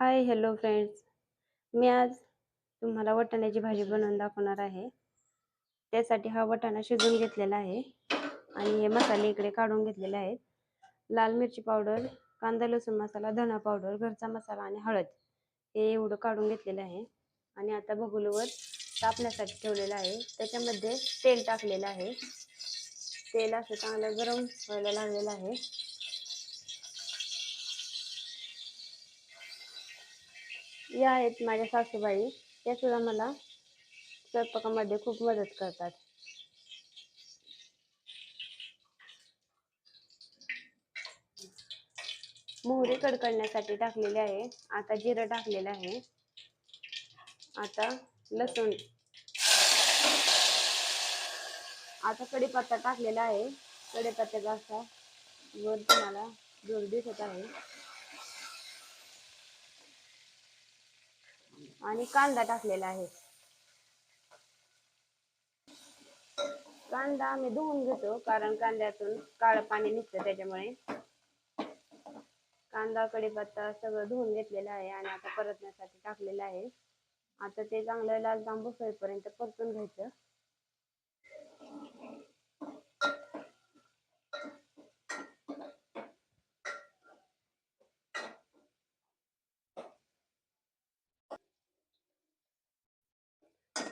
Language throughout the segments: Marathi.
हाय हॅलो फ्रेंड्स मी आज तुम्हाला वाटाण्याची भाजी बनवून दाखवणार आहे. त्यासाठी हा वाटाणा शिजवून घेतलेला आहे आणि हे मसाले इकडे काढून घेतलेले आहेत. लाल मिरची पावडर कांदा लसूण मसाला धना पावडर घरचा मसाला आणि हळद हे एवढं काढून घेतलेलं आहे. आणि आता बघुलवर तापण्यासाठी ठेवलेलं आहे. त्याच्यामध्ये तेल टाकलेलं आहे. तेल असं चांगलं गरम व्हायला लागलेलं आहे. या आहेत माझ्या सासूबाई. त्या सुद्धा मला स्वयंपाकामध्ये खूप मदत करतात. मोहरी कडकडण्यासाठी टाकलेले आहे. आता जिरं टाकलेलं आहे. आता लसूण. आता कढीपत्ता टाकलेला आहे. कढीपत्त्याचा असा वर तुम्हाला जोर दिसत आहे. आणि कांदा टाकलेला आहे. कांदा आम्ही धुवून घेतो कारण कांद्यातून काळं पाणी निघतं त्याच्यामुळे. कांदा कढीपत्ता सगळं धुवून घेतलेलं आहे आणि आता परतण्यासाठी टाकलेलं आहे. आता ते चांगलं लाल तांबूस होईपर्यंत परतून घ्यायचं.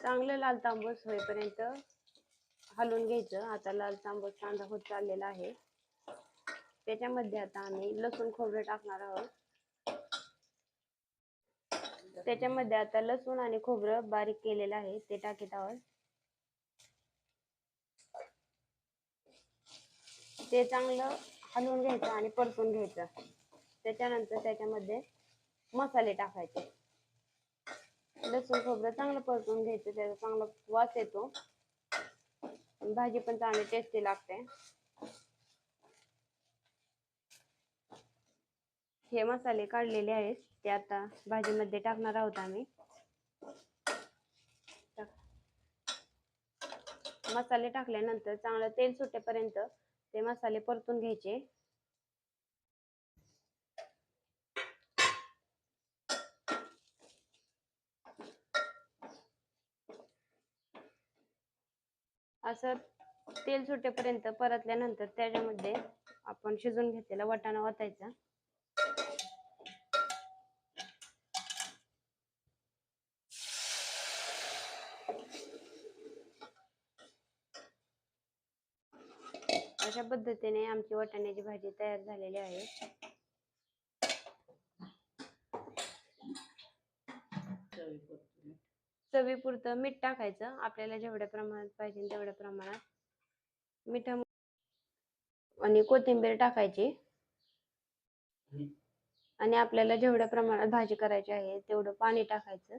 चांगलं लाल तांबूस होईपर्यंत हलवून घ्यायचं. आता लाल तांबूस कांदा होत चाललेला आहे. त्याच्यामध्ये आता आम्ही लसूण खोबरं टाकणार आहोत. त्याच्यामध्ये आता लसूण आणि खोबरं बारीक केलेलं आहे. ते टाकीत आहोत. ते चांगलं हलवून घ्यायचं आणि परतून घ्यायचं. त्याच्यानंतर त्याच्यामध्ये मसाले टाकायचे. लसूण खोबरं चांगलं परतून घ्यायचं त्याचा चांगला वास येतो. भाजी पण चांगली टेस्टी लागते. हे मसाले काढलेले आहेत ते आता भाजीमध्ये टाकणार आहोत आम्ही. मसाले टाकल्यानंतर चांगलं तेल सुटेपर्यंत ते मसाले परतून घ्यायचे. असं तेल सुटेपर्यंत परतल्यानंतर त्याच्यामध्ये आपण शिजून घेतलेला वाटाणा ओतायचा. अशा पद्धतीने आमची वाटाण्याची भाजी तयार झालेली आहे. चवीपुरतं मीठ टाकायचं. आपल्याला जेवढ्या प्रमाणात पाहिजे तेवढ्या प्रमाणात. मीठ आणि कोथिंबीर टाकायची. आणि आपल्याला जेवढ्या प्रमाणात भाजी करायची आहे तेवढं पाणी टाकायचं.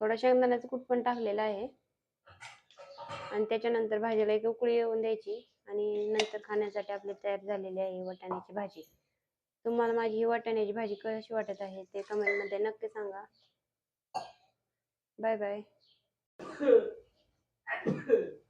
थोडा शेंगदाण्याचं कूट पण टाकलेलं आहे. आणि त्याच्यानंतर भाजीला एक उकळी येऊन द्यायची. आणि नंतर खाण्यासाठी आपली तयार झालेली आहे वाटाण्याची भाजी. तुम्हाला माझी ही वाटाण्याची भाजी कशी वाटत आहे ते कमेंटमध्ये नक्की सांगा. Bye bye.